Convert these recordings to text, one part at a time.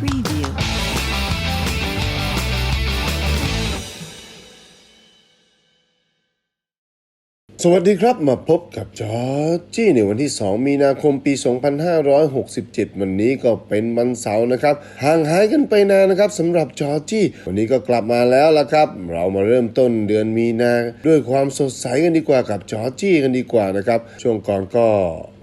Preview. สวัสดีครับมาพบกับจอจี้ในวันที่ 2 มีนาคมปี 2567 วันนี้ก็เป็นวันเสาร์นะครับ ห่างหายกันไปนานนะครับสำหรับจอจี้วันนี้ก็กลับมาแล้วละครับ เรามาเริ่มต้นเดือนมีนาด้วยความสดใสกันดีกว่ากับจอจี้กันดีกว่านะครับช่วงก่อนก็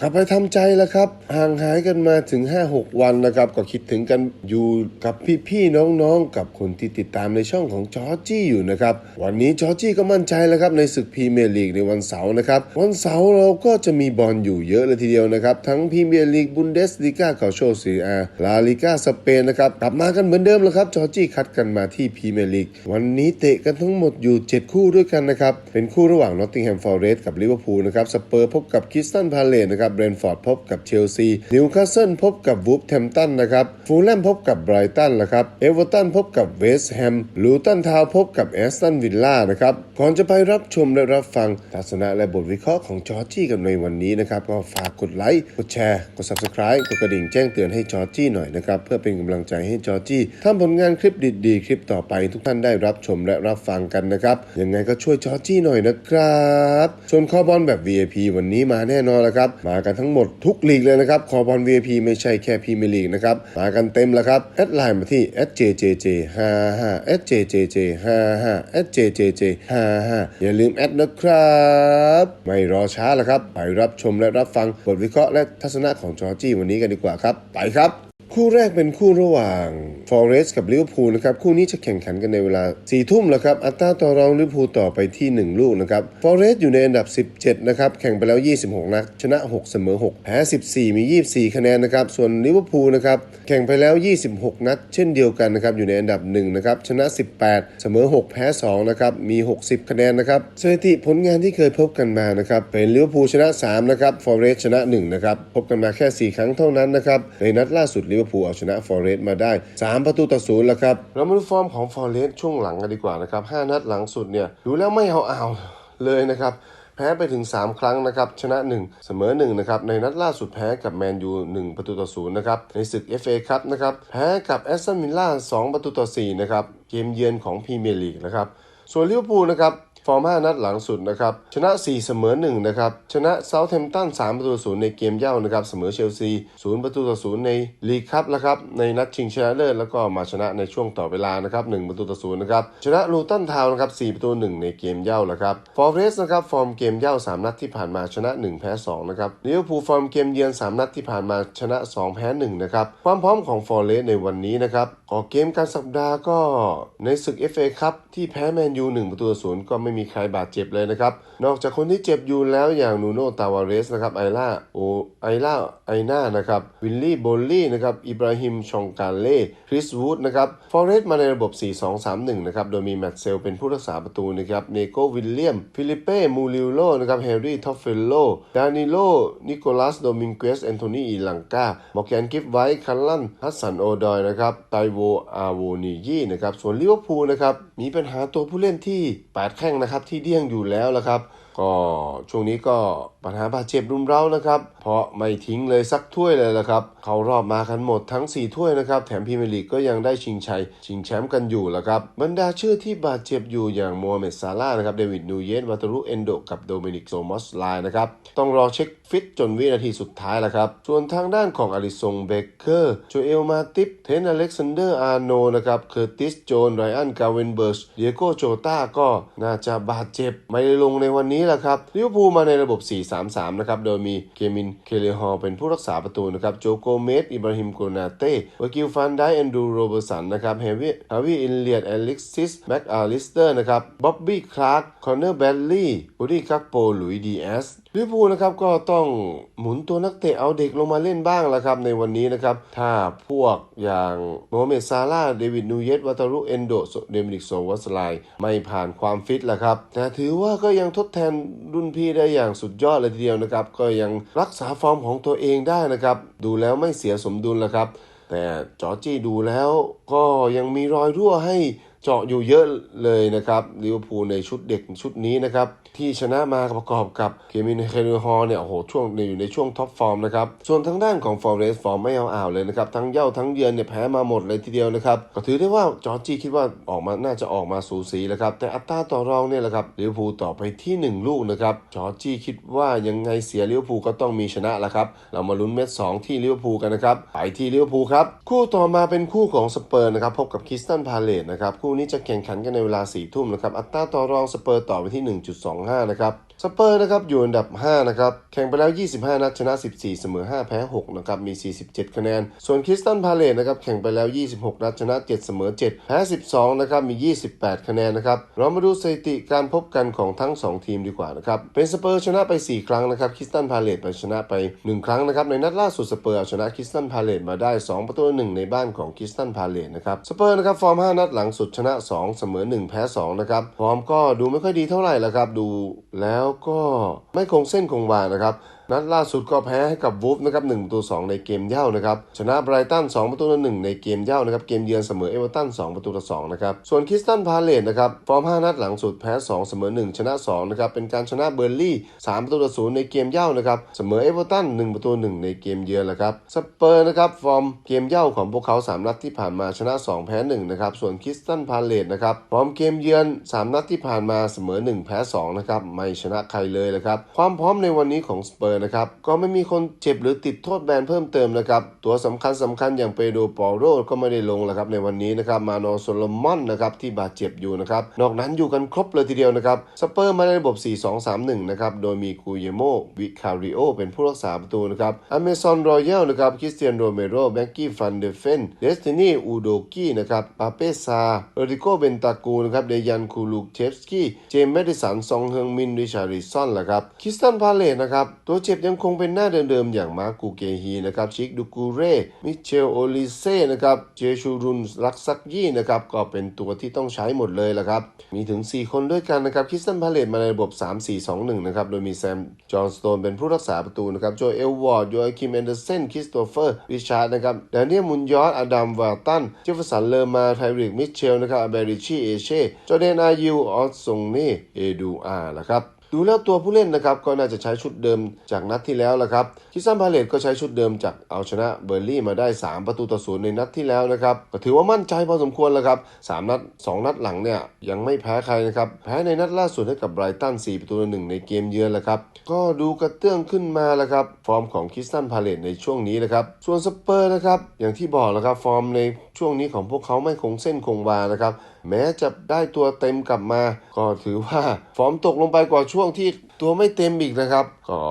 กลับไปทำใจแล้วครับ ห่างหายกันมาถึง 5-6 วันนะครับ ก็คิดถึงกันอยู่กับพี่ๆน้องๆ กับคนที่ติดตามในช่องของจอจี้อยู่นะครับวันนี้จอจี้ก็มั่นใจแล้วครับในศึกพรีเมียร์ลีกในวันเสาร์นะครับ วันเสาร์เราก็จะมีบอลอยู่เยอะเลยทีเดียวนะครับ ทั้งพรีเมียร์ลีกบุนเดสลีกาเกาโชซีอาลาลิกาสเปนนะครับ กลับมากันเหมือนเดิมแล้วครับจอร์จี้คัดกันมาที่พรีเมียร์ลีกวันนี้เตะกันทั้งหมดอยู่ 7 คู่ด้วยกันนะครับ เป็นคู่ระหว่างนอตติงแฮมฟอร์เรสต์กับลิเวอร์พูลนะครับสเปอร์พบกับคิสตันพาเลตนะครับเบรนท์ฟอร์ดพบกับเชลซีนิวคาสเซิลพบกับวูฟแฮมตันนะครับฟูลแลมพบกับไบรตันนะครับเอเวอร์ตันพบกับเวสต์แฮมลูตันทาวน์พบกับแอสตันวิลล่านะครับก่อนจะไปรับชมและรับฟังทัศนะและบทวิเคราะห์ของจอร์จี้กันในวันนี้นะครับก็ฝากกดไลค์กดแชร์ กด subscribe กดกระดิ่งแจ้งเตือนให้จอร์จี้หน่อยนะครับเพื่อเป็นกำลังใจให้จอร์จี้ทำผลงานคลิปดีๆ คลิปต่อไปทุกท่านได้รับชมและรับฟังกันนะครับยังไงก็ช่วยจอร์จี้หน่อยนะครับส่วนคอบอลแบบ VIP วันนี้มาแน่นอนแล้วครับมากันทั้งหมดทุกลีกเลยนะครับคอบอล VIP ไม่ใช่แค่พรีเมียร์ลีกนะครับมากันเต็มแล้วครับแอดไลน์มาที่ @jjj55 @jjj55 @jjj55 อย่าลืมแอดนะครับไม่รอช้าแล้วครับ ไปรับชมและรับฟังบทวิเคราะห์และทัศนะของจอร์จี้วันนี้กันดีกว่าครับ ไปครับ คู่แรกเป็นคู่ระหว่างฟอเรสต์กับลิเวอร์พูลนะครับ คู่นี้จะแข่งขันกันในเวลา4ทุ่มแล้วครับ อัตราต่อรองลิเวอร์พูลต่อไปที่ 1 ลูกนะครับ ฟอเรสต์อยู่ในอันดับ 17 นะครับ แข่งไปแล้ว 26 นัด ชนะ 6 เสมอ 6 แพ้ 14 มี 24 คะแนนนะครับ ส่วนลิเวอร์พูลนะครับ แข่งไปแล้ว 26 นัด เช่นเดียวกันนะครับ อยู่ในอันดับ1นะครับ ชนะ 18 เสมอ 6 แพ้ 2 นะครับ มี 60 คะแนนนะครับ สถิติผลงานที่เคยพบกันมานะครับ เป็นลิเวอร์พูลชนะ 3 นะครับ ฟอเรสต์ชนะ 1 นะครับ พบกันมาแค่ 4 ครั้งเท่านั้นนะครับ ในนัดล่าสุดลิเวอร์พูลเอาชนะฟอร์เรสต์มาได้ 3 ประตูต่อศูนย์แล้วครับ เรามาดูฟอร์มของฟอร์เรสต์ช่วงหลังกันดีกว่านะครับ 5 นัดหลังสุดเนี่ยดูแล้วไม่เอาเอาเลยนะครับแพ้ไปถึง 3 ครั้งนะครับชนะ 1 เสมอ1นะครับในนัดล่าสุดแพ้กับแมนยู1ประตูต่อศูนย์นะครับในศึก FA คัพนะครับแพ้กับแอสตันวิลล่า2ประตูต่อ4นะครับเกมเยือนของพรีเมียร์ลีกนะครับส่วนลิเวอร์พูลนะครับ ฟอร์ม 5 นัดหลังสุดนะครับ ชนะ 4 เสมอ 1 นะครับ ชนะเซาท์แฮมป์ตัน 3 ประตูศูนย์ในเกมเย่านะครับ เสมอเชลซี 0 ประตูต่อศูนย์ในลีกคัพแล้วครับ ในนัดชิงชนะเลิศแล้วก็มาชนะในช่วงต่อเวลานะครับ 1 ประตูต่อศูนย์นะครับ ชนะลูตันทาวน์นะครับ 4 ประตู 1 ในเกมเย่าแล้วครับ ฟอร์เรสนะครับ ฟอร์มเกมเย่า 3 นัดที่ผ่านมาชนะ 1 แพ้ 2 นะครับลิเวอร์พูลฟอร์มเกมเยือน 3 นัดที่ผ่านมาชนะ 2 แพ้ 1 นะครับ ความพร้อมของฟอร์เรสในวันนี้นะครับก่อเกมการสัปดาห์ก็ในศึก FA คัพที่แพ้แมนยู1ประตูต่อศูนย์ก็ไม่มีใครบาดเจ็บเลยนะครับ นอกจากคนที่เจ็บอยู่แล้วอย่างนูโนตาวาเรสนะครับไอล่าโอไอล่าไอน่านะครับวิลลี่โบลลี่นะครับอิบราฮิมชองกาเล่คริสวูดนะครับฟอเรสต์มาในระบบ 4-2-3-1 นะครับโดยมีแมตเซลเป็นผู้รักษาประตูนะครับเนโกวิลเลียม ฟิลิเป้มูริโลนะครับแฮร์รี่ทอฟเฟลโลดานิโลนิโคลัสโดมิงเกสแอนโทนีอีลังกามอร์แกนกิฟไวท์คัลลันฮัสสันโอดอยนะครับไตโวอาโวนียี่นะครับส่วนลิเวอร์พูลนะครับมีปัญหาตัวผู้เล่นที่แปดแข้งนะครับที่เดี้ยงอยู่แล้วละครับ ก็ช่วงนี้ก็ ปัญหาบาดเจ็บรุมเร้านะครับ เพราะไม่ทิ้งเลยสักถ้วยเลยละครับ เขารอบมากันหมดทั้ง 4 ถ้วยนะครับ แถมพรีเมียร์ลีกก็ยังได้ชิงชัย ชิงแชมป์กันอยู่ละครับ บรรดาชื่อที่บาดเจ็บอยู่อย่างโมฮัมเหม็ดซาร่าห์นะครับ เดวิดนูเยสวัตารุเอนโดกับโดมินิกโซมอสไลน์นะครับ ต้องรอเช็คฟิตจนวินาทีสุดท้ายละครับ ส่วนทางด้านของอลิซงเบเกอร์โจเอลมาติปเทนอเล็กซานเดอร์อาร์โนนะครับเคอร์ติสโจนไรอันกาเวนเบิร์ชเดียโกโจตาก็น่าจะบาดเจ็บไม่ได้ลงในวันนี้ละครับลิเวอร์พูลมาในระบบ3-3 นะครับ โดยมีเคมิน เคเลฮอลเป็นผู้รักษาประตูนะครับ โจโกเมส อิบราฮิมโกนาเต้วากิลฟันไดแอนดูโรเบอร์สันนะครับ เฮวิฮาวิอินเลียดเอลิกซิส แม็กอาลิสเตอร์นะครับ บ๊อบบี้ คลาร์ก คอนเนอร์ แบลลี่บูดี้คักโป หลุยดีเอส ลิเวอร์พูลนะครับก็ต้องหมุนตัวนักเตะเอาเด็กลงมาเล่นบ้างและครับในวันนี้นะครับ ถ้าพวกอย่างโมเมดซาร่าเดวิดนูเยสวัตารุเอนโดเดมินิกโซวัสไลไม่ผ่านความฟิตละครับแต่ถือว่าก็ยังทดแทนรุ่นพี่ได้อย่างสุดยอดเลยทีเดียวนะครับ ก็ยังรักษาฟอร์มของตัวเองได้นะครับ ดูแล้วไม่เสียสมดุลละครับ แต่จอร์จี้ดูแล้วก็ยังมีรอยรั่วให้ เจาะอยู่เยอะเลยนะครับลิเวอร์พูลในชุดเด็กชุดนี้นะครับที่ชนะมาประกอบกับเคมินเฮเรฮอร์เนี่ยโอ้โหช่วงอยู่ในช่วงท็อปฟอร์มนะครับส่วนทางด้านของฟอร์เรสฟอร์มไม่เอาอ่าวเลยนะครับทั้งเย่าทั้งเยือนเนี่ยแพ้มาหมดเลยทีเดียวนะครับก็ถือได้ว่าจอร์จีคิดว่าออกมาน่าจะออกมาสูสีแล้วครับแต่อัตราต่อรองเนี่ยแหละครับลิเวอร์พูลต่อไปที่หนึ่งลูกนะครับจอร์จีคิดว่ายังไงเสียลิเวอร์พูลก็ต้องมีชนะละครับเรามาลุ้นเม็ดสองที่ลิเวอร์พูลกันนะครับไปที่ลิเวอร์พูลครับคู่ต่อมาเป็นคู่ของสเปอร์นะครับพบกับคริสตันพาเลตนะครับคู่นี้จะแข่งขันกันในเวลา4ทุ่มนะครับ อัตราต่อรองสเปอร์ต่อไปที่ 1.25 นะครับ สเปอร์นะครับอยู่อันดับ 5 นะครับ แข่งไปแล้ว 25 นัดชนะ 14 เสมอ 5 แพ้ 6 นะครับ มี 47 คะแนน ส่วนคริสตันพาเลตนะครับ แข่งไปแล้ว 26 นัดชนะ 7 เสมอ 7 แพ้ 12 นะครับ มี 28 คะแนนนะครับ เรามาดูสถิติการพบกันของทั้ง 2 ทีมดีกว่านะครับ เป็นสเปอร์ชนะไป 4 ครั้งนะครับ คริสตันพาเลตไปชนะไป 1 ครั้งนะครับ ในนัดล่าสุดสเปอร์เอาชนะคริสตันพาเลตมาได้ 2 ประตูต่อหนึ่งในบ้านของคริสตันพาเลตนะครับ สเปอร์นะครับฟอร์ม 5 นัดหลังสุดชนะ 2 เสมอ 1 แพ้ 2 นะครับ ฟอร์มก็ดูไม่ค่อยดีเท่าไหร่ละครับ ดูแล้วก็ไม่คงเส้นคงวานะครับ นัดล่าสุดก็แพ้ให้กับวูฟนะครับ1ประตู2ในเกมเย่านะครับชนะไบรตัน2ประตูต่อ1ในเกมเย่านะครับเกมเยือนเสมอเอเวอร์ตัน2ประตูต่อ2นะครับส่วนคริสตันพาเลตนะครับฟอร์ม5นัดหลังสุดแพ้2เสมอ1ชนะ2นะครับเป็นการชนะเบอร์ลี่3ประตูต่อ0ในเกมเย่านะครับเสมอเอเวอร์ตัน1ประตู1ในเกมเยือนแหละครับสเปอร์นะครับฟอร์มเกมเย่าของพวกเขา3นัดที่ผ่านมาชนะ2แพ้1นะครับส่วนคริสตันพาเลตนะครับฟอร์มเกมเยือน3นัดที่ผ่านมาเสมอ1แพ้2นะครับไม่ชนะใครเลยนะครับความพร้อมในวันนี้ของสเปอร์นะครับ ก็ไม่มีคนเจ็บหรือติดโทษแบนเพิ่มเติมนะครับ ตัวสำคัญสำคัญอย่างเปโดปอโรก็ไม่ได้ลงแล้วครับในวันนี้นะครับ มาโนโซโลมอนนะครับที่บาดเจ็บอยู่นะครับ นอกนั้นอยู่กันครบเลยทีเดียวนะครับ สเปอร์มาในระบบ 4-2-3-1 นะครับ โดยมีคูเยโมวิคาริโอเป็นผู้รักษาประตูนะครับอเมซอนรอยัลนะครับ คริสเตียนโรเมโรแบงกี้ฟันเดเฟน เดสตินีอูโดกี้นะครับ ปาเปซาเอริโกเบนตากูนะครับ เดยันคูลูเชฟสกี้ เจมส์แมดิสัน ซองเฮงมิน ริชาริซอนแหละครับ คิสตันพาเลตนะครับ ตัวเจ็บยังคงเป็นหน้าเดิมๆ อย่างมากูเกฮีนะครับชิกดูกูเร่มิเชลโอลิเซ่นะครับเจชูรุนรักซักยี่นะครับก็เป็นตัวที่ต้องใช้หมดเลยละครับ มีถึง 4 คนด้วยกันนะครับคิสตันพาเลตมาในระบบ 3-4-2-1 นะครับโดยมีแซมจอห์นสโตนเป็นผู้รักษาประตูนะครับโจเอลวอร์ดโยอาคิมแอนเดอร์เซนคริสโตเฟอร์ริชาร์ดนะครับแดเนียลมุนยอสอดัมวาตันเจฟเฟอร์สันเลอร์มาไทริกมิเชลนะครับอเบริชีเอเช่จอร์แดนอายูออสซงเน่เอดูอาร์ละครับ ดูแล้วตัวผู้เล่นนะครับก็น่าจะใช้ชุดเดิมจากนัดที่แล้วละครับคิซันพาเลตก็ใช้ชุดเดิมจากเอาชนะเบอร์ลี่มาได้ 3 ประตูต่อศูนย์ในนัดที่แล้วนะครับก็ถือว่ามั่นใจพอสมควรแล้วครับ3นัด 2 นัดหลังเนี่ยยังไม่แพ้ใครนะครับแพ้ในนัดล่าสุดให้กับไบรตัน4ประตูต่อหนึ่งในเกมเยือนล้วครับก็ดูกระเตื้องขึ้นมาล้วครับฟอร์มของคิสตันพาเลตในช่วงนี้นะครับส่วนสเปอร์นะครับอย่างที่บอกแล้วครับฟอร์มในช่วงนี้ของพวกเขาไม่คงเส้นคงวานะครับแม้จะได้ตัวเต็มกลับมา ก็ถือว่า ฟอร์มตกลงไปกว่าช่วงที่ตัวไม่เต็มอีกนะครับ ก็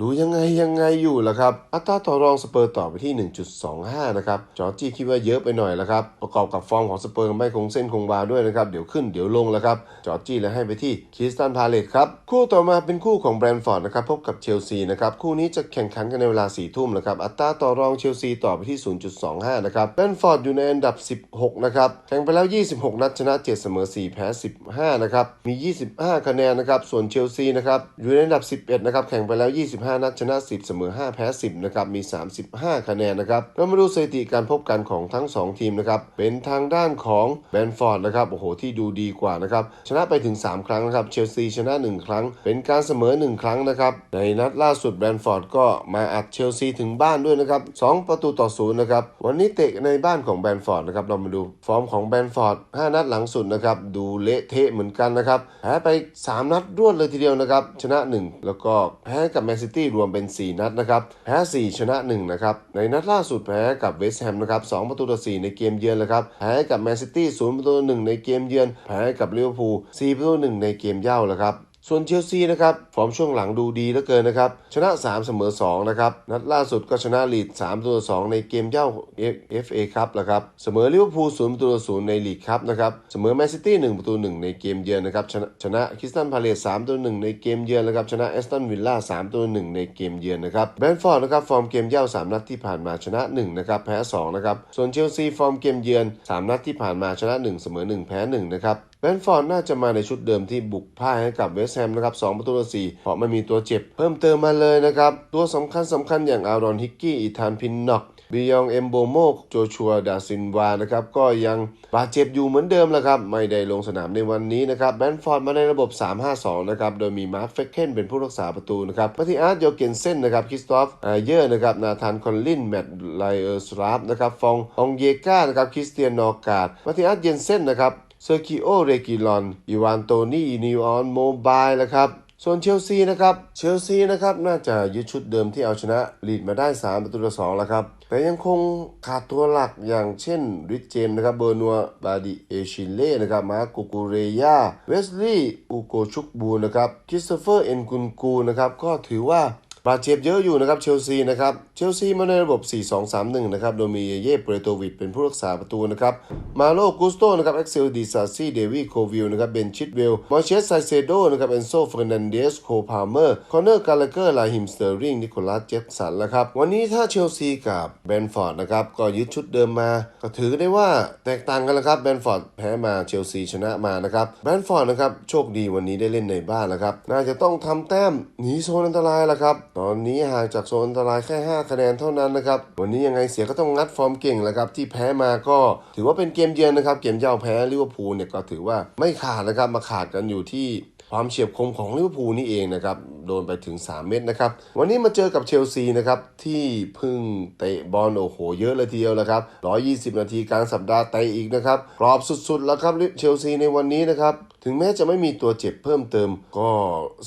ดูยังไงยังไงอยู่ล่ะครับ อัตราต่อรองสเปอร์ต่อไปที่ 1.25 นะครับจอร์จี้คิดว่าเยอะไปหน่อยแล้วครับ ประกอบกับฟอร์มของสเปอร์ไม่คงเส้นคงวาด้วยนะครับ เดี๋ยวขึ้นเดี๋ยวลงแล้วครับ จอร์จี้เลยให้ไปที่คริสตันพาเลตครับ คู่ต่อมาเป็นคู่ของแบรนท์ฟอร์ดนะครับพบกับเชลซีนะครับ คู่นี้จะแข่งขันกันในเวลา4ทุ่มนะครับ อัตราต่อรองเชลซีต่อไปที่ 0.25 นะครับแบรนท์ฟอร์ดอยู่ในอันดับ 16 นะครับ แข่งไปแล้ว 26 นัดชนะ 7 เสมอ 4 แพ้ 15 นะครับ มี 25คะแนนนะครับ ส่วนเชลซีนะครับอยู่ในอันดับ 11 นะครับ แข่งไปแล้ว 25 นัดชนะ 10 เสมอ 5 แพ้ 10 นะครับ มี 35 คะแนนนะครับ เรามาดูสถิติการพบกันของทั้ง 2 ทีมนะครับ เป็นทางด้านของแบนท์ฟอร์ดนะครับ โอ้โห ที่ดูดีกว่านะครับ ชนะไปถึง 3 ครั้งนะครับ เชลซีชนะ 1 ครั้ง เป็นการเสมอ 1 ครั้งนะครับ ในนัดล่าสุดแบนท์ฟอร์ดก็มาอัดเชลซีถึงบ้านด้วยนะครับ 2 ประตูต่อ0นย์นะครับ วันนี้เตะในบ้านของแบนท์ฟอร์ดนะครับ เรามาดูฟอร์มของแบนท์ฟอร์ด 5 นัดหลังสุดนะครับ ดูเละเทะเหมือนกันนะครับ แพ้ไป3 นัดรวดเลยทีเดียวนะครับ ชนะ 1 แล้วก็แพ้กับแมนซิตี้รวมเป็น 4 นัดนะครับ แพ้ 4 ชนะ 1 นะครับ ในนัดล่าสุดแพ้กับเวสต์แฮมนะครับ2ประตูต่อ 4 ในเกมเยือนเลยครับ แพ้กับแมนซิตี้0ประตูต่อ1ในเกมเยือน แพ้กับลิเวอร์พูล4ประตูต่อ1ในเกมเย่าแล้วครับ ส่วนเชลซีนะครับฟอร์มช่วงหลังดูดีเหลือเกินนะครับ ชนะ 3 เสมอ 2 นะครับ นัดล่าสุดก็ชนะลีด3ตัว2ในเกมเย่า FA ครับละครับ เสมอลิเวอร์พูล0ตูต่อ0ในลีกครับนะครับ เสมอแมนซิตี้1ประตู1ในเกมเยือนนะครับ ชนะชนะคริสตันพาเลต3ตัว1ในเกมเยือนนะครับ ชนะแอสตันวิลล่า3ตัว1ในเกมเยือนนะครับแบนฟอร์ดนะครับฟอร์มเกมเย่า3 นัดที่ผ่านมาชนะ1นะครับแพ้2นะครับ ส่วนเชลซีฟอร์มเกมเยือน 3 นัดที่ผ่านมาชนะ 1 เสมอ 1 แพ้1นะครับแบนท์ฟอร์ดน่าจะมาในชุดเดิมที่บุกพ่ายให้กับเวสแฮมนะครับ2ประตูต่อ4เพราะไม่มีตัวเจ็บ เพิ่มเติมมาเลยนะครับ ตัวสำคัญสำคัญอย่างอารอนฮิกกี้อีธานพินน็อกบิยองเอมโบโมโจชัวดาซินวานะครับก็ยังบาดเจ็บอยู่เหมือนเดิมแหละครับไม่ได้ลงสนามในวันนี้นะครับแบนฟอร์ดมาในระบบ 3-5-2 นะครับโดยมีมาร์คเฟคเคนเป็นผู้รักษาประตูนะครับมาติอาร์ตโยเกนเซนนะครับคริสตอฟอาเยอร์นะครับนาธานคอนลินแมตไลเออร์สราฟนะครับฟององเยกานะครับคริสเตียนนอร์กาดมาติอาร์ตเยนเซนนะครับ เซอร์กิโอ เรกิลอนอีวานโตนี่นิวออน โมบายนะครับส่วนเชลซีนะครับ เชลซีนะครับน่าจะยึดชุดเดิมที่เอาชนะลีดมาได้ 3 ประตูต่อ2แล้วครับ แต่ยังคงขาดตัวหลักอย่างเช่นริชเจมส์นะครับ เบอร์นัว บาดิเอชิเล่นะครับ มาโกกูเรยา เวสลีย์ อูโกชุกบูนะครับ คริสโตเฟอร์ เอ็นกุนกูนะครับ ก็ถือว่า บาดเจ็บเยอะอยู่นะครับเชลซีนะครับเชลซีมาในระบบ 4-2-3-1 นะครับโดยมีเย่เปรโตวิดเป็นผู้รักษาประตูนะครับมาโลกุสโตนะครับเอ็กเซลดีซาซีเดวี่โควิลนะครับเบนชิดเวลมอเชสไซเซโดนะครับเอนโซเฟอร์นันเดสโคพาเมอร์คอนเนอร์กาลเกอร์ลาฮิมสเตอร์ริงนิโคลัสเจฟสันแล้วครับวันนี้ถ้าเชลซีกับแบนฟอร์ดนะครับก็ยึดชุดเดิมมา ก็ถือได้ว่าแตกต่างกันแล้วครับแบนฟอร์ดแพ้มาเชลซีชนะมานะครับแบนฟอร์ดนะครับโชคดีวันนี้ได้เล่นในบ้านแล้วครับน่าจะต้องทำแต้มหนีโซนอันตรายแล้วครับตอนนี้ห่างจากโซนอันตรายแค่ 5 คะแนนเท่านั้นนะครับ วันนี้ยังไงเสียก็ต้องงัดฟอร์มเก่งแหล้วครับ ที่แพ้มาก็ถือว่าเป็นเกมเยือนนะครับ เกมเย้าแพ้ลิเวอร์พูลเนี่ยก็ถือว่าไม่ขาดนะครับ มาขาดกันอยู่ที่ความเฉียบคมของลิเวอร์พูลนี่เองนะครับ โดนไปถึง 3 เม็ดนะครับ วันนี้มาเจอกับเชลซีนะครับ ที่พึ่งเตะบอลโอ้โห เยอะเลยทีเดียวแล้วครับ 120 นาทีกลางสัปดาห์เตะอีกนะครับกรอบสุดๆแล้วครับเชลซีในวันนี้นะครับ ถึงแม้จะไม่มีตัวเจ็บเพิ่มเติม ก็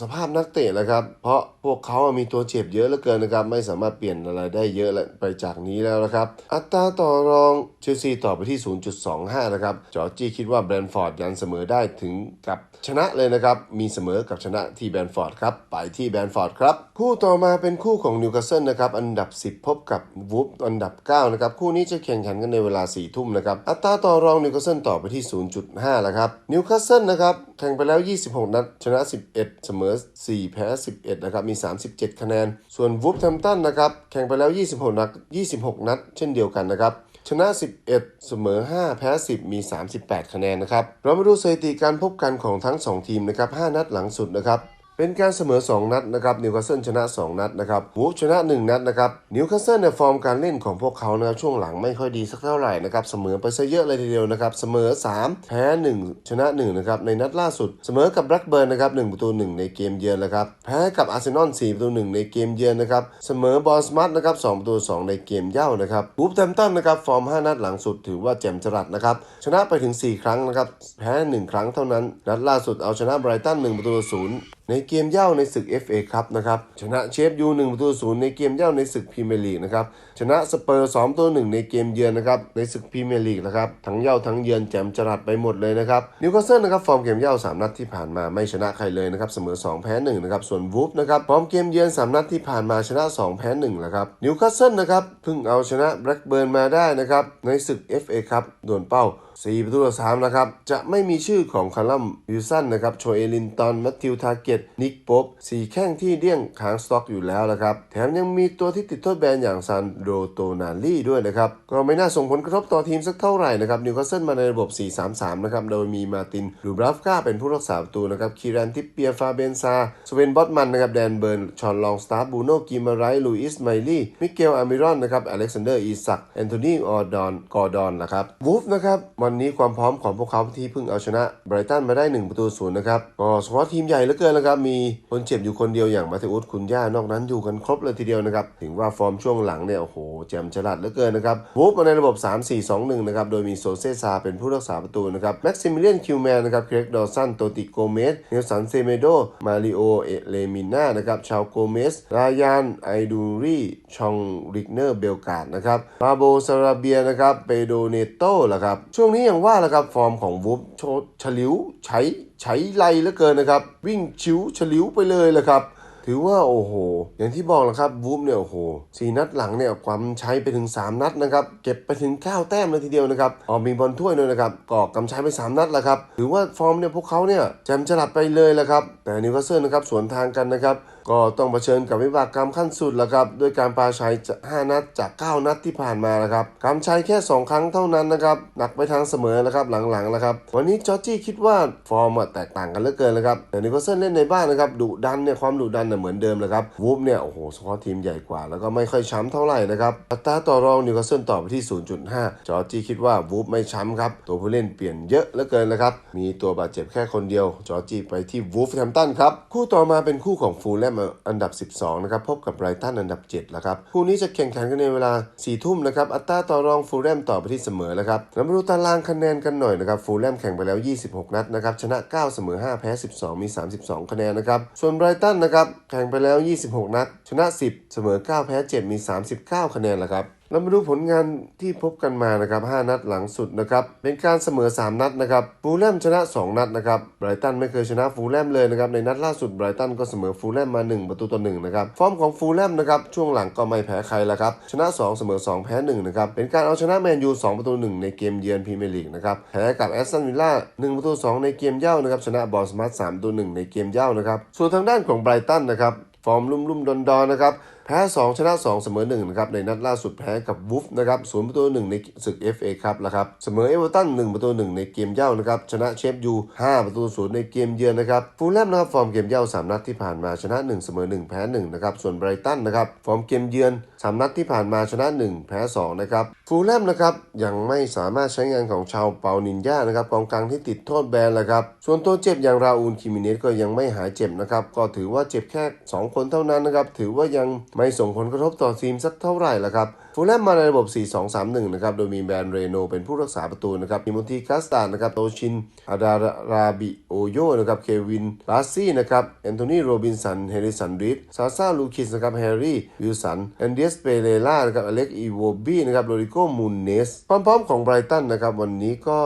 สภาพนักเตะแหละครับ เพราะพวกเขามีตัวเจ็บเยอะเหลือเกินนะครับ ไม่สามารถเปลี่ยนอะไรได้เยอะและไปจากนี้แล้วนะครับ อัตราต่อรองเชลซีต่อไปที่ 0.25 นะครับ จอร์จี้คิดว่าแบรนด์ฟอร์ดยันเสมอได้ถึงกับชนะเลยนะครับ มีเสมอกับชนะที่แบรนด์ฟอร์ดครับ ไปที่แบรนด์ฟอร์ดครับ คู่ต่อมาเป็นคู่ของนิวคาสเซิลนะครับ อันดับ 10 พบกับวูฟอันดับ 9 นะครับ คู่นี้จะแข่งขันกันในเวลา4ทุ่มนะครับ อัตราต่อรองนิวคาสเซิลต่อไปที่ 0.5 แล้วครับ นิวคาสเซิลนะครับแข่งไปแล้ว 26 นัด ชนะ 11 เสมอ 4 แพ้ 11 นะครับ มี 37 คะแนน ส่วนวูฟแฮมตันนะครับ แข่งไปแล้ว 26 นัด 26 นัด เช่นเดียวกันนะครับชนะ 11 เสมอ 5 แพ้ 10 มี 38 คะแนนนะครับ เรามาดูสถิติการพบกันของทั้ง 2 ทีมนะครับ 5 นัดหลังสุดนะครับ เป็นการเสมอ 2 นัดนะครับนิวคาสเซิลชนะ 2 นัดนะครับวูฟชนะ 1 นัดนะครับนิวคาสเซิลเนี่ยฟอร์มการเล่นของพวกเขานะครับช่วงหลังไม่ค่อยดีสักเท่าไหร่นะครับเสมอไปซะเยอะเลยทีเดียวนะครับเสมอ 3 แพ้ 1 ชนะ1นะครับในนัดล่าสุด เสมอกับแบล็กเบิร์นนะครับ1ประตู1 ในเกมเยือนแล้วครับแพ้กับอาร์เซนอล4ประตู1ในเกมเยือนนะครับเสมอบอลสมัตนะครับ2ประตู2ในเกมเย่านะครับวูฟแทมตันนะครับฟอร์ม 5 นัดหลังสุดถือว่าแจ่มจรัสนะครับชนะไปถึง 4 ครั้งนะครับแพ้ 1 ครั้งเท่านั้นนัดล่าสุดเอาชนะไบรตัน1ประตูศูนย์ ในเกมเย่าในศึก FA ครับนะครับชนะเชฟยู1ประตูศูนย์ในเกมเย่าในศึกพรีเมียร์ลีกนะครับชนะสเปอร์2ตัว1ในเกมเยือนนะครับในศึกพรีเมียร์ลีกนะครับทั้งเย่าทั้งเยือนแจ่มจรัสไปหมดเลยนะครับนิวคาสเซิลนะครับฟอร์มเกมเย่า3 นัดที่ผ่านมาไม่ชนะใครเลยนะครับเสมอ 2 แพ้1นะครับส่วนวูฟนะครับฟอร์มเกมเยือน 3 นัดที่ผ่านมาชนะ 2 แพ้1นะครับนิวคาสเซิลนะครับเพิ่งเอาชนะแบล็กเบิร์นมาได้นะครับในศึก FA ครับโดนเป้า 4 ประตูต่อ3นะครับ จะไม่มีชื่อของคาร์ลัมวิลสันนะครับ โชเอลินตัน แมทธิว ทาเกตนิกป๊บสี่แข้งที่เดี่ยงค้างสต็อกอยู่แล้วนะครับ แถมยังมีตัวที่ติดโทษแบนอย่างซันโดโตนาลี่ด้วยนะครับ ก็ไม่น่าส่งผลกระทบต่อทีมสักเท่าไหร่นะครับ นิวคาสเซิลมาในระบบ 4-3-3 นะครับ โดยมีมาตินลูบราฟกาเป็นผู้รักษาประตูนะครับ คีรันทิปเปีย ฟาเบนซา สเวนบอตมันนะครับ แดนเบิร์น ชอนลองสตาร์บูโนกิมาไรลูอิส ไมลี่ มิเกลอามิรอน นะครับ อเล็กซานเดอร์ อีซักแอนโทนี ออร์ดอน กอร์ดอน นะครับ วูฟ นะครับวันนี้ความพร้อมของพวกเขาที่เพิ่งเอาชนะไบรตันมาได้ 1 ประตูศูนย์นะครับก็เฉพาะทีมใหญ่เหลือเกินนะครับมีคนเจ็บอยู่คนเดียวอย่างมาเทอุสคุณย่านอกนั้นอยู่กันครบเลยทีเดียวนะครับถึงว่าฟอร์มช่วงหลังเนี่ยโอ้โหแจ่มฉลาดเหลือเกินนะครับวูฟมาในระบบ 3-4-2-1 นะครับโดยมีโซเซซาเป็นผู้รักษาประตูนะครับแม็กซิมิเลียนคิวแมนนะครับเครกดอสันโตติโกเมสเนลสันเซเมโดมาริโอเอเลมิน่านะครับชาวโกเมสรายานไอดูรีชองริกเนอร์เบลกาดนะครับปาโบซาราเบียนะครับเปโดเนโต้ละครับช่วงนี้อย่างว่าและครับฟอร์มของวูฟโชดฉลิวใช้ใช้ไลเหลือเกินนะครับ วิ่งชิวฉลิวไปเลยละครับ ถือว่าโอ้โห อย่างที่บอกแหละครับวูฟเนี่ยโอ้โหสี่นัดหลังเนี่ยความใช้ไปถึง 3 นัดนะครับ เก็บไปถึง 9 แต้มเลยทีเดียวนะครับออมีบอลถ้วยด้วยนะครับก็กำชัยไป 3 นัดแล้วครับถือว่าฟอร์มเนี่ยพวกเขาเนี่ยแจมจลัดไปเลยแหละครับแต่นิวคาสเซิลนะครับสวนทางกันนะครับก็ต้องเผชิญกับวิบากกรรมขั้นสุดแล้วครับด้วยการปาชัยจาก5นัดจาก 9 นัดที่ผ่านมานะครับกำชัยแค่ 2 ครั้งเท่านั้นนะครับหนักไปทางเสมอนะครับหลังๆนะครับวันนี้จอร์จี้คิดว่าฟอร์มแตกต่างกันเหลือเกินนะครับแต่นิโคลเซนเล่นในบ้านนะครับดุดันเนี่ยความดุดันเนี่ยเหมือนเดิมเลยครับวูฟเนี่ยโอ้โหสกอร์ทีมใหญ่กว่า แล้วก็ไม่ค่อยช้ำเท่าไหร่นะครับอัตราต่อรองนิโคลเซนต่อไปที่ 0.5 จอร์จี้คิดว่าวูฟไม่ช้ำครับตัวผู้เล่นเปลี่ยนเยอะเหลือเกินนะครับมีตัวบาดเจ็บแค่คนเดียวจอร์จี้ไปที่วูฟแฮมตันครับคู่ต่อมาเป็นคู่ของฟูลแลมอันดับ 12 นะครับ พบกับไบรตันอันดับ7แล้วครับ คู่นี้จะแข่งขันกันในเวลา 4 ทุ่มนะครับ อัตราต่อรองฟูลแลมต่อไปที่เสมอแล้วครับเรามาดูตารางคะแนนกันหน่อยนะครับ ฟูลแลมแข่งไปแล้ว 26 นัดนะครับ ชนะ 9 เสมอ 5 แพ้ 12 มี 32 คะแนนนะครับ ส่วนไบรตันนะครับ แข่งไปแล้ว 26 นัด ชนะ 10 เสมอ 9 แพ้ 7 มี 39 คะแนนแล้วครับ เรามาดูผลงานที่พบกันมานะครับ 5 นัดหลังสุดนะครับ เป็นการเสมอ 3 นัดนะครับ ฟูลแลมชนะ 2 นัดนะครับ ไบรตันไม่เคยชนะฟูลแลมเลยนะครับ ในนัดล่าสุดไบรตันก็เสมอฟูลแลมมา 1 ประตูต่อ1นะครับ ฟอร์มของฟูลแลมนะครับ ช่วงหลังก็ไม่แพ้ใครแล้วครับ ชนะ 2 เสมอ 2 แพ้ 1 นะครับ เป็นการเอาชนะแมนยู 2 ประตู 1 ในเกมเยือนพรีเมียร์ลีกนะครับ แพ้กับแอสตันวิลล่า 1 ประตู 2 ในเกมเย่านะครับ ชนะบอลสมาร์ท3ประตู1ในเกมเย่านะครับ ส่วนทางด้านของไบรตันนะครับ ฟอร์มลุ่มๆดอนๆนะครับ พ้ 2 ชนะ 2 เสมอ1นะครับในนัดล่าสุดแพ้กับวูฟนะครับศูนย์ประตู1ในศึก FA ครับแล้วครับเสมอเอเวอร์ตัน1ประตู1ในเกมเย่านะครับชนะเชฟยู5ประตู0ในเกมเยือนนะครับฟูลแลมนะครับฟอร์มเกมเย่า3นัดที่ผ่านมาชนะ1เสมอ1แพ้1นะครับส่วนไบรตันนะครับฟอร์มเกมเยือน3นัดที่ผ่านมาชนะ1แพ้2นะครับฟูลแลมนะครับยังไม่สามารถใช้งานของชาวเปานินญานะครับกองกลางที่ติดโทษแบนแหละครับส่วนตัวเจ็บอย่างราอูลคิมิเนสก็ยังไม่หายเจ็บนะครับก็ถือว่าเจ็บแค่ 2 คนเท่านั้นนะครับถือว่ายังไม่ส่งผลกระทบต่อทีมสักเท่าไหร่ละครับฟูลแลมมาในระบบ 4-2-3-1 นะครับ โดยมีแบรนเรโนเป็นผู้รักษาประตูนะครับ มีมอนทีกัสตานนะครับ โตชิน อาดาราบิโอโยนะครับ เควิน ลาซี่นะครับ แอนโทนี โรบินสัน เฮริสันริดซาซาลูคิสนะครับ แฮร์รี่ วิลสันแอนเดียส เปเรล่า นะครับ อเล็ก อีโวบี้ นะครับ โรดิโกมูนเนสพร้อมๆของไบรตันนะครับ วันนี้ก็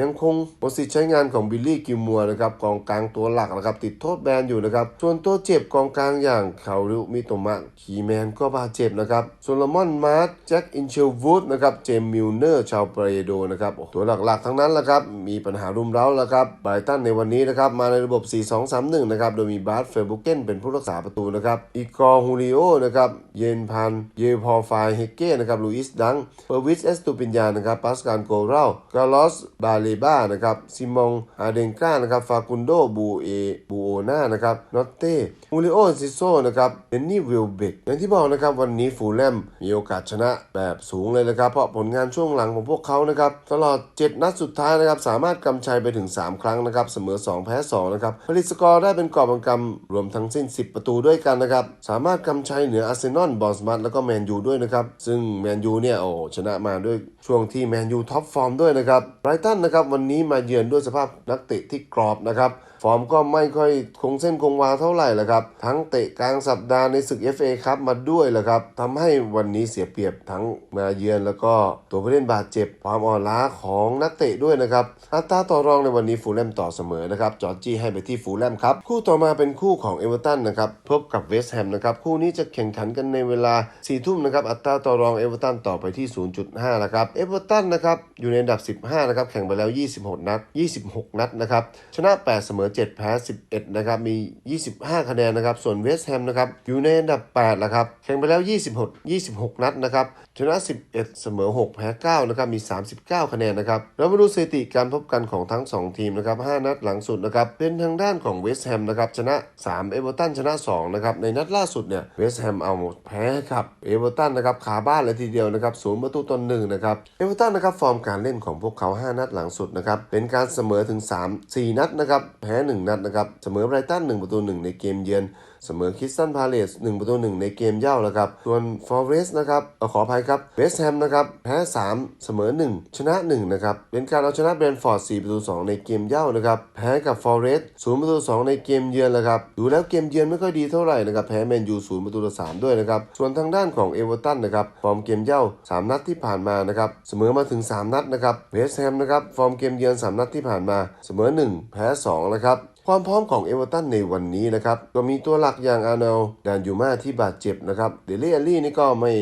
ยังคงหมดสิทธิ์ใช้งานของบิลลี่ กิมัวนะครับ กองกลางตัวหลักนะครับ ติดโทษแบนอยู่นะครับ ส่วนตัวเจ็บกองกลางอย่างคาริมิโตมะ คีแมนก็บาดเจ็บนะครับ โซโลมอนมาร์ตแจ็คอินเชลวูดนะครับเจมส์มิลเนอร์ชาวเปรโดนะครับตัวหลักๆ ทั้งนั้นแหละครับ มีปัญหารุมเร้าแล้วครับไบรตันในวันนี้นะครับ มาในระบบ 4-2-3-1 นะครับ โดยมีบาร์ตเฟอร์บุเกนเป็นผู้รักษาประตูนะครับอีกอร์ฮูริโอนะครับเยนพัน เยพอลไฟเฮเก้นะครับลูอิสดังเปอร์วิสเอสตูปิญญานะครับปาสกาลโกเรากาลอสบาเลบ้านะครับซิมองอาเดนกานะครับฟากุนโดบูเอบูโอนานะครับนอตเต้ ฮูริโอซิโซนะครับเดนนี่วิลเบกอย่างที่บอกนะครับวันนี้ฟูลแลมมีโอกาสชนะแบบสูงเลยนะครับ เพราะผลงานช่วงหลังของพวกเขานะครับตลอด 7 นัดสุดท้ายนะครับสามารถกำชัยไปถึง 3 ครั้งนะครับเสมอ 2 แพ้ 2 นะครับผลิตสกอร์ได้เป็นกอบกำรวมทั้งสิ้น 10 ประตูด้วยกันนะครับสามารถกำชัยเหนืออาร์เซนอลบอสมัตแล้วก็แมนยูด้วยนะครับซึ่งแมนยูเนี่ยโอ้ชนะมาด้วยช่วงที่แมนยูท็อปฟอร์มด้วยนะครับไบรตันนะครับวันนี้มาเยือนด้วยสภาพนักเตะที่กรอบนะครับ ฟอร์มก็ไม่ค่อยคงเส้นคงวาเท่าไหร่แหละครับ ทั้งเตะกลางสัปดาห์ในศึก FA ครับมาด้วยแหละครับทำให้วันนี้เสียเปรียบทั้งมาเยือนแล้วก็ตัวผู้เล่นบาดเจ็บ ความอ่อนล้าของนักเตะด้วยนะครับอัตราต่อรองในวันนี้ฟูลแลมต่อเสมอนะครับจอร์จี้ให้ไปที่ฟูลแลมครับ คู่ต่อมาเป็นคู่ของเอเวอร์ตันนะครับพบกับเวสต์แฮมนะครับคู่นี้จะแข่งขันกันในเวลา4ทุ่มนะครับอัตราต่อรองเอเวอร์ตันต่อไปที่ 0.5แล้วครับเอเวอร์ตันนะครับอยู่ในอันดับ 15นะครับแข่งไปแล้ว 26 นัด 26 นัดนะครับชนะ 8 เสมอ7 แพ้ 11 นะครับ มี 25 คะแนนนะครับ ส่วนเวสต์แฮมนะครับ อยู่ในอันดับ8แล้วครับ แข่งไปแล้ว 26 26 นัดนะครับ ชนะ 11 เสมอ 6 แพ้ 9 นะครับ มี 39 คะแนนนะครับ เรามาดูสถิติการพบกันของทั้ง 2 ทีมนะครับ 5 นัดหลังสุดนะครับ เป็นทางด้านของเวสต์แฮมนะครับ ชนะ 3 เอเวอร์ตัน ชนะ 2 นะครับ ในนัดล่าสุดเนี่ย เวสต์แฮมเอาแพ้ครับเอเวอร์ตันนะครับขาบ้านเลยทีเดียวนะครับศูนย์ประตูต่อหนึ่งนะครับเอเวอร์ตันนะครับฟอร์มการเล่นของพวกเขา 5 นัดหลังสุดนะครับเป็นการเสมอถึง 3 4 นัดนะครับแพ้1 นัดนะครับ เสมอไบรตัน1ประตู1ในเกมเยือน เสมอคิสตันพาเลส1ประตู1ในเกมเย่าแล้วครับ ส่วนฟอร์เรสนะครับเอ่อขออภัยครับเวสต์แฮมนะครับแพ้3 เสมอ 1 ชนะ 1 นะครับ เป็นการเอาชนะเบรนฟอร์ด4ประตู2ในเกมเย่านะครับ แพ้กับฟอร์เรส0ประตู2ในเกมเยือนแล้วครับ ดูแล้วเกมเยือนไม่ค่อยดีเท่าไหร่นะครับ แพ้แมนยู0ประตูต่อ3ด้วยนะครับ ส่วนทางด้านของเอเวอร์ตันนะครับ ฟอร์มเกมเย่า 3 นัดที่ผ่านมานะครับ เสมอมาถึง 3 นัดนะครับ เวสต์แฮมนะครับ ฟอร์มเกมเยือน 3 นัดที่ผ่านมา เสมอ 1 แพ้2นะครับ ความพร้อมของเอเวอร์ตันในวันนี้นะครับ ก็มีตัวหลักอย่างอาร์เนลดานยูมาที่บาดเจ็บนะครับ เดลี่อลลี่นี่ก็ไม่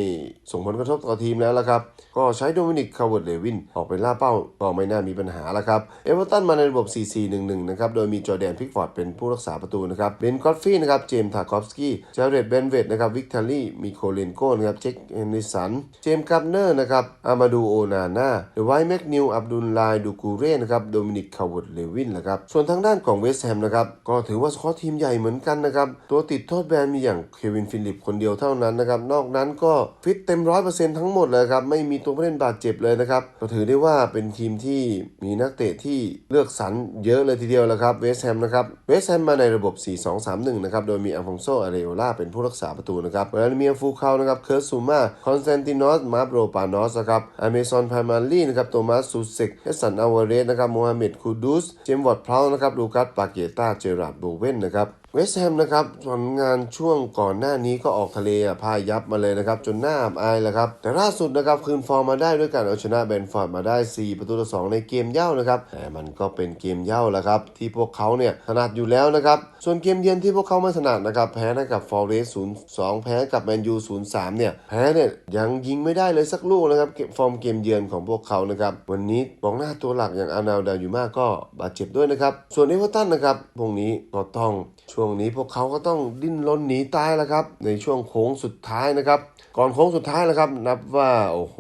ส่งผลกระทบต่อทีมแล้วละครับ ก็ใช้โดมินิกคาร์เวิร์ดเลวินออกไปล่าเป้าก็ไม่น่ามีปัญหาแล้วครับเอเวอร์ตันมาในระบบ 4-4-1-1 นะครับ โดยมีจอแดนพิกฟอร์ดเป็นผู้รักษาประตูนะครับเบนกอตฟี่นะครับเจมส์ทาคอฟสกี้เจเรตเบนเวตนะครับวิกตอรี่มีโคเลนโก้นะครับเจคเฮนริสัน เจมส์กัปเนอร์นะครับอามาดูโอนาน่าเดวท์แมกนิวอับดุลไลดูกูเร่นะครับโดมินิกคาร์เวิร์ดเลวินนะครับส่วนทางด้านของเวสต์แฮมนะครับก็ถือว่าสควอตทีมใหญ่เหมือนกันนะครับตัวติดโทษแบนมีอย่างเควินฟิลิปคนเดียวเท่านั้นนะครับนอกนั้นก็ฟิตเต็มร้อยเปอร์เซ็นต์ทั้งหมดเลยครับไม่มีตัวผู้เล่นบาดเจ็บเลยนะครับก็ถือได้ว่าเป็นทีมที่มีนักเตะที่เลือกสรรเยอะเลยทีเดียวแล้วครับเวสแฮมนะครับเวสแฮมมาในระบบ 4-2-3-1 นะครับ โดยมีอัลฟองโซอาเรโอลาเป็นผู้รักษาประตูนะครับเวลาเมียฟูคานะครับ เคิร์ซูมา คอนสแตนตินอส มาโบรปานอสนะครับอเมซอนพามาลีนะครับ โตมัสซูเซกเฮสันอาวาเรสนะครับ โมฮัมเหม็ดคูดูส เจมส์วอร์ดพลาวนะครับ ลูกัส ปาเกต้า เจอราร์ดโบเวนนะครับ เวสแฮมนะครับผลงานช่วงก่อนหน้านี้ก็ออกทะเลพายับมาเลยนะครับ จนหน้าอับอายแล้วครับ แต่ล่าสุดนะครับคืนฟอร์มมาได้ด้วยการเอาชนะเบนฟอร์ดมาได้ 4 ประตูต่อ2ในเกมเย่านะครับ แต่มันก็เป็นเกมเย่าแหละครับ ที่พวกเขาเนี่ยถนัดอยู่แล้วนะครับ ส่วนเกมเยือนที่พวกเขาไม่ถนัดนะครับ แพ้กับฟอร์เรส0-2แพ้กับแมนยู0-3เนี่ยแพ้เนี่ยยังยิงไม่ได้เลยสักลูกนะครับฟอร์มเกมเยือนของพวกเขานะครับวันนี้กองหน้าตัวหลักอย่างอานาลดายูมาก็บาดเจ็บด้วยนะครับส่วนเอเวอร์ตันนะครับพวกนี้ก็ต้องช่วงนี้พวกเขาก็ต้องดิ้นรนหนีตายแล้วครับ ในช่วงโค้งสุดท้ายนะครับ ก่อนโค้งสุดท้ายแล้วครับ นับว่า โอ้โห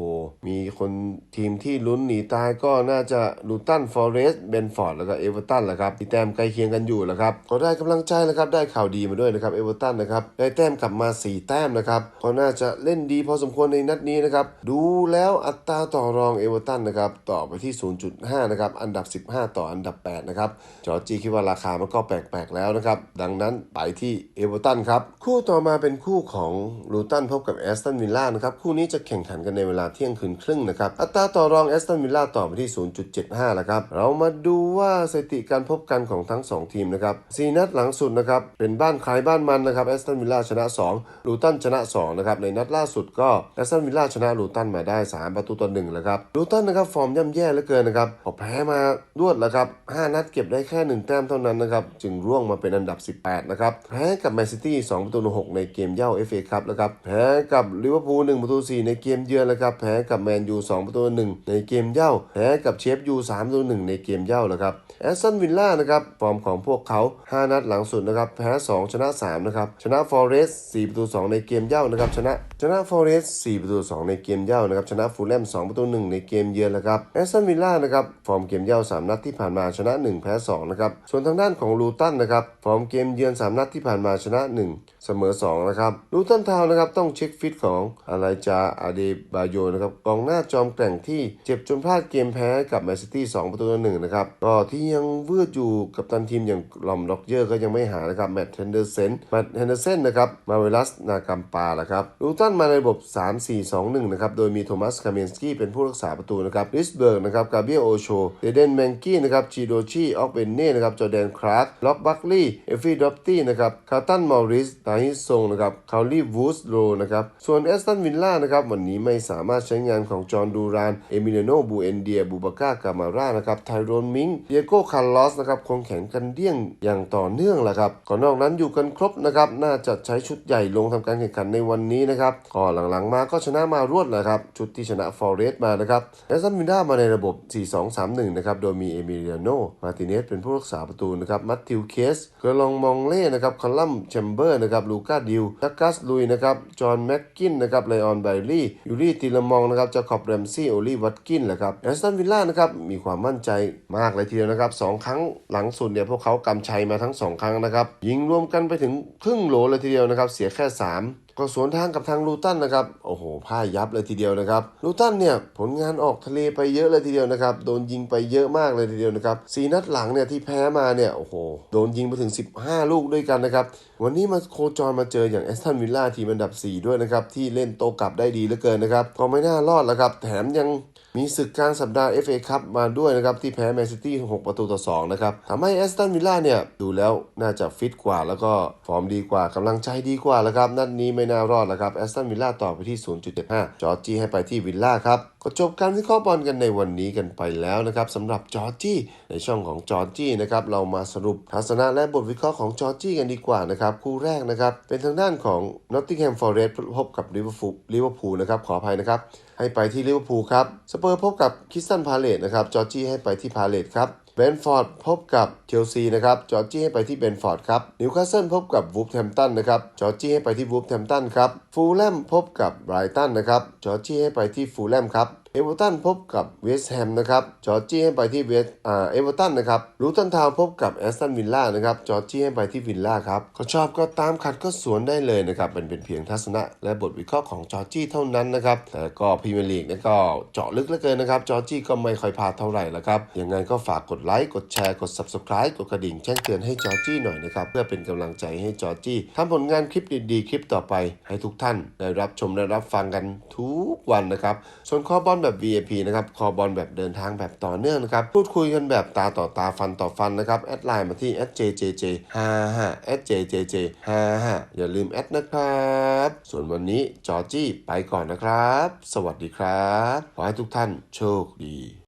มีคนทีมที่ลุ้นหนีตายก็น่าจะลูตันฟอเรสต์เบนฟอร์ดแล้วก็เอเวอร์ตันแหละครับมีแต้มใกล้เคียงกันอยู่แหละครับก็ได้กำลังใจแล้วครับได้ข่าวดีมาด้วยนะครับเอเวอร์ตันนะครับได้แต้มกลับมา 4 แต้มนะครับก็น่าจะเล่นดีพอสมควรในนัดนี้นะครับดูแล้วอัตราต่อรองเอเวอร์ตันนะครับต่อไปที่ 0.5 นะครับอันดับ 15 ต่ออันดับ 8 นะครับจอร์จีคิดว่าราคามันก็แปลกๆแล้วนะครับดังนั้นไปที่เอเวอร์ตันครับคู่ต่อมาเป็นคู่ของลูตันพบกับแอสตันวิลล่านะครับคู่นี้จะแข่งขันกันในเวลาเที่ยงคืนครึ่งนะครับอัตราต่อรองแอสตันวิลล่าต่อไปที่ 0.75แล้วครับเรามาดูว่าสถิติการพบกันของทั้ง 2 ทีมนะครับสีนัดหลังสุดนะครับเป็นบ้านใครบ้านมันนะครับแอสตันวิลล่าชนะ2ลูตันชนะ2นะครับในนัดล่าสุดก็แอสตันวิลล่าชนะลูตันมาได้ 3 ประตูต่อ1แล้วครับลูตันนะครับฟอร์มย่ำแย่เหลือเกินนะครับพอแพ้มารวดแล้วครับ5นัดเก็บได้แค่ 1 แต้มเท่านั้นนะครับจึงร่วงมาเป็นอันดับ 18นะครับแพ้กับแมนซิตี้2ประตูต่อ6ในเกมเย่า FA ครับแล้วครับแพ้กับลิเวอร์พูล1ประตู4ในเกมเยือนแล้วครับแพ้กับแมนยู2ประตู1ในเกมเย่าแพ้กับเชฟยู3ประตู1ในเกมเย่าแล้วครับแอสตันวิลล่านะครับฟอร์มของพวกเขา 5 นัดหลังสุดนะครับแพ้ 2 ชนะ 3 นะครับ ชนะฟอร์เรสต์4ประตู 2 ในเกมเย่านะครับชนะชนะฟอร์เรสต์4ประตู 2 ในเกมเย่านะครับชนะฟูลแลม2ประตู 1 ในเกมเยือนแล้วครับแอสตันวิลล่านะครับฟอร์มเกมเย่า 3 นัดที่ผ่านมาชนะ 1 แพ้2นะครับส่วนทางด้านของลูตันนะครับฟอร์มเกมเยือน 3 นัดที่ผ่านมาชนะ 1 เสมอ2นะครับลูตันทาวน์นะครับต้องเช็คฟิตของอะไรจาอาเดบาโยนะครับกองหน้าจอมแกร่งที่เจ็บจนพลาดเกมแพ้กับแมนซิตี้2ประตูต่อ1นะครับก็ที่ยังวืดอยู่กับตันทีมอย่างลอมล็อกเยอร์ก็ยังไม่หานะครับแมตต์เฮนเดอร์เซนแมตต์เฮนเดอร์เซนนะครับมาเวลัสนากัมปาละครับลูตันมาในระบบ 3-4-2-1 นะครับโดยมีโทมัสคาเมนสกี้เป็นผู้รักษาประตูนะครับริสเบิร์กนะครับกาเบียโอโชเดเดนแมงกี้นะครับจีโดชีออกเบนเน่นะครับจอแดนคราร์กล็อกบัคลีเอฟฟี่ดอปตี้นะครับคาร์ตันมอริสตาฮิซงนะครับคาลีวูสโรนะครับส่วนวนแอสตันวิลล่านะครับวันนี้ไม่สามารถใช้งานของจอห์นดูรานเอมิเลโนบูเอนเดียบูบาก้ากามาร่านะครับไทโรนมิงเดียโก้คาร์ลอสนะครับคงแข็งกันเดี้ยงอย่างต่อเนื่องแหละครับก่อนนอกนั้นอยู่กันครบนะครับน่าจะใช้ชุดใหญ่ลงทำการแข่งขันในวันนี้นะครับก่อนหลังๆมาก็ชนะมารวดแหละครับชุดที่ชนะฟอร์เรสต์มานะครับแอสตันวิลล่ามาในระบบ 4-2-3-1 นะครับโดยมีเอมิเลโนมาติเนสเป็นผู้รักษาประตูนะครับมัตติวเคสเกอร์ลองมองเล่นะครับคอลัมแชมเบอร์นะครับลูก้าดิวดักกัสลุยนะครับจอห์นแม็กกนนะครับไลออนไบลี่ยูรี่ติลมองนะครับจาขอบแรมซี่โอลีวัตกินแหละครับแอสตันวิลล่านะครับมีความมั่นใจมากเลยทีเดียวนะครับสองครั้งหลังสุดเนี่ยพวกเขากำชัยมาทั้งสองครั้งนะครับยิงรวมกันไปถึงครึ่งโหลเลยทีเดียวนะครับเสียแค่ 3ก็สวนทางกับทางลูตันนะครับ โอ้โหพ่ายยับเลยทีเดียวนะครับลูตันเนี่ยผลงานออกทะเลไปเยอะเลยทีเดียวนะครับ โดนยิงไปเยอะมากเลยทีเดียวนะครับสีนัดหลังเนี่ยที่แพ้มาเนี่ยโอ้โหโดนยิงไปถึง 15 ลูกด้วยกันนะครับ วันนี้มาโคจรมาเจออย่างแอสตันวิลล่าทีมอันดับ 4 ด้วยนะครับ ที่เล่นโตกลับได้ดีเหลือเกินนะครับก็ไม่น่ารอดแล้วครับ แถมยังมีศึกกลางสัปดาห์ FA คัพมาด้วยนะครับ ที่แพ้แมนซิตี้6ประตูต่อ 2 นะครับทำให้แอสตันวิลล่าเนี่ยดูแล้วน่าจะฟิตกว่าแล้วก็ฟอร์มดีกว่ากำลังใจดีกว่าแล้วครับนัดนี้ไม่น่ารอดแล้วครับแอสตันวิลล่าต่อไปที่ 0.75 จอร์จี้ให้ไปที่วิลล่าครับ ก็จบการวิเคราะห์บอลกันในวันนี้กันไปแล้วนะครับสำหรับจอร์จี้ในช่องของจอร์จี้นะครับเรามาสรุปทัศนะและบทวิเคราะห์ของจอร์จี้กันดีกว่านะครับคู่แรกนะครับเป็นทางด้านของ Nottingham Forest พบกับลิเวอร์พูลลิเวอร์พูลนะครับขออภัยนะครับให้ไปที่ลิเวอร์พูลครับสเปอร์พบกับคิสตันพาเลตนะครับจอร์จี้ให้ไปที่พาเลตครับเบนฟอร์ดพบกับเชลซีนะครับ จอร์จี้ให้ไปที่เบนฟอร์ดครับ นิวคาสเซิลพบกับวูฟแฮมตันนะครับ จอร์จี้ให้ไปที่วูฟแฮมตันครับ ฟูลแลมพบกับไบรตันนะครับ จอร์จี้ให้ไปที่ฟูลแลมครับ เอเวอร์ตันพบกับเวสต์แฮมนะครับ จอร์จี้ให้ไปที่เวสอ่าเอเวอร์ตันนะครับ ลูตันทาวพบกับแอสตันวิลล่านะครับ จอร์จี้ให้ไปที่วิลล่าครับเขาชอบก็ตามขัดก็สวนได้เลยนะครับเป็นเป็นเพียงทัศนะ และบทวิเคราะห์ของจอร์จี้เท่านั้นนะครับ แต่ก็พรีเมียร์ลีกนี่ก็เจาะลึกเหลือเกินนะครับ จอร์จี้ก็ไม่ค่อยพลาดเท่าไหร่แล้วครับ ยังไงก็ฝากกดไลค์กดแชร์กด subscribe กดกระดิ่งแจ้งเตือนให้จอจี้หน่อยนะครับ เพื่อเป็นกำลังใจให้จอจี้ทำผลงานคลิปดีๆ คลิปต่อไป ให้ทุกท่านได้รับชมและรับฟังกันทุกวันนะครับ ส่วนคอบอลแบบ VIP นะครับคอบอลแบบเดินทางแบบต่อเนื่องนะครับพูดคุยกันแบบตาต่อตาฟันต่อฟันนะครับแอดไลน์มาที่ @jjj55 @jjj55 อย่าลืมแอดนะครับ ส่วนวันนี้จอจี้ไปก่อนนะครับ สวัสดีครับ ขอให้ทุกท่านโชคดี